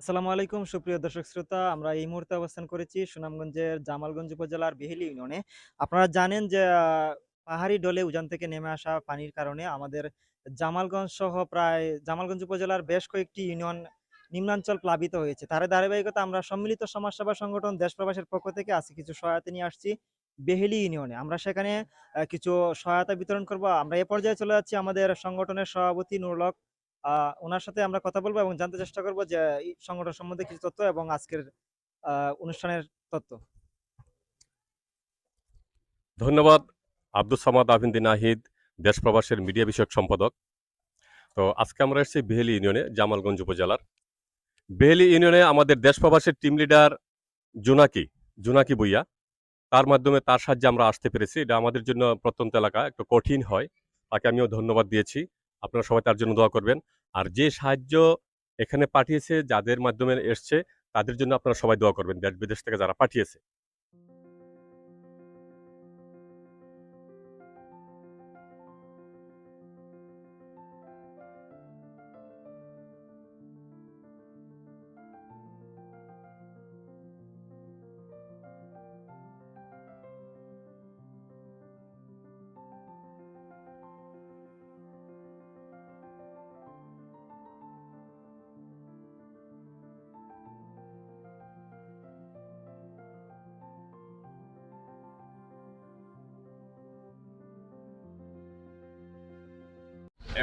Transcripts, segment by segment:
আসসালামু আলাইকুম, সুপ্রিয় দর্শক শ্রোতা। আমরা এই মুহূর্তে অবস্থান করেছি সুনামগঞ্জের জামালগঞ্জ উপজেলার বেহেলি ইউনিয়নে। আপনারা জানেন যে পাহাড়ি ডলে উজান থেকে নেমে আসা পানির কারণে আমাদের জামালগঞ্জ সহ প্রায়, জামালগঞ্জ উপজেলার বেশ কয়েকটি ইউনিয়ন নিম্নাঞ্চল প্লাবিত হয়েছে। তার ধারাবাহিকতা আমরা সম্মিলিত সমাজসেবা সংগঠন দেশ প্রবাসের পক্ষ থেকে আজকে কিছু সহায়তা নিয়ে আসছি বেহেলি ইউনিয়নে। আমরা সেখানে কিছু সহায়তা বিতরণ করব। আমরা এ পর্যায়ে চলে যাচ্ছি আমাদের সংগঠনের সভাপতি নুরুলক ওনার সাথে আমরা কথা বলব এবং জানতে চেষ্টা করব যে, এই সংগঠন সম্বন্ধে কিছু তথ্য এবং আজকের অনুষ্ঠানের তথ্য। ধন্যবাদ আব্দুল সামাদ আভিন্দি নাহিদ, দেশ প্রবাসের মিডিয়া বিষয়ক সম্পাদক। তো আজকে আমরা এসেছি বেহেলি ইউনিয়নে, জামালগঞ্জ উপজেলার। বেহেলি ইউনিয়নে আমাদের দেশ প্রবাসের টিম লিডার জোনাকি জোনাকি বইয়া তার মাধ্যমে তার সাহায্যে আমরা আসতে পেরেছি। এটা আমাদের জন্য প্রত্যন্ত এলাকা, একটু কঠিন হয়। তাকে আমিও ধন্যবাদ দিয়েছি। আপনারা সবাই তার জন্য দোয়া করবেন। আর যে সাহায্য এখানে পাঠিয়েছে, যাদের মাধ্যমে এসছে, তাদের জন্য আপনারা সবাই দোয়া করবেন। দেশ বিদেশ থেকে যারা পাঠিয়েছে।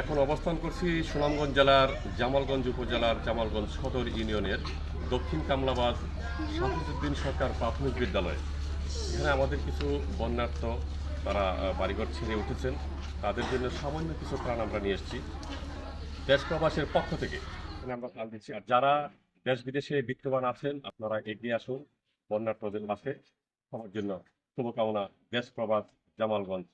এখন অবস্থান করছি সুনামগঞ্জ জেলার জামালগঞ্জ উপজেলার জামালগঞ্জ সদর ইউনিয়নের দক্ষিণ কামলাবাদ শাফিজুদ্দিন সরকার প্রাথমিক বিদ্যালয়। এখানে আমাদের কিছু বন্যার্থ তারা বাড়িঘর ছেড়ে উঠেছেন। তাদের জন্য সামান্য কিছু প্রাণ আমরা নিয়ে এসেছি। দেশ প্রবাসের পক্ষ থেকে এখানে আমরা ত্রাণ দিচ্ছি। আর যারা দেশ বিদেশে বিত্তবান আছেন, আপনারা এগিয়ে আসুন। বন্যার্থদের পাশে সবার জন্য শুভকামনা। দেশ প্রবাস, জামালগঞ্জ।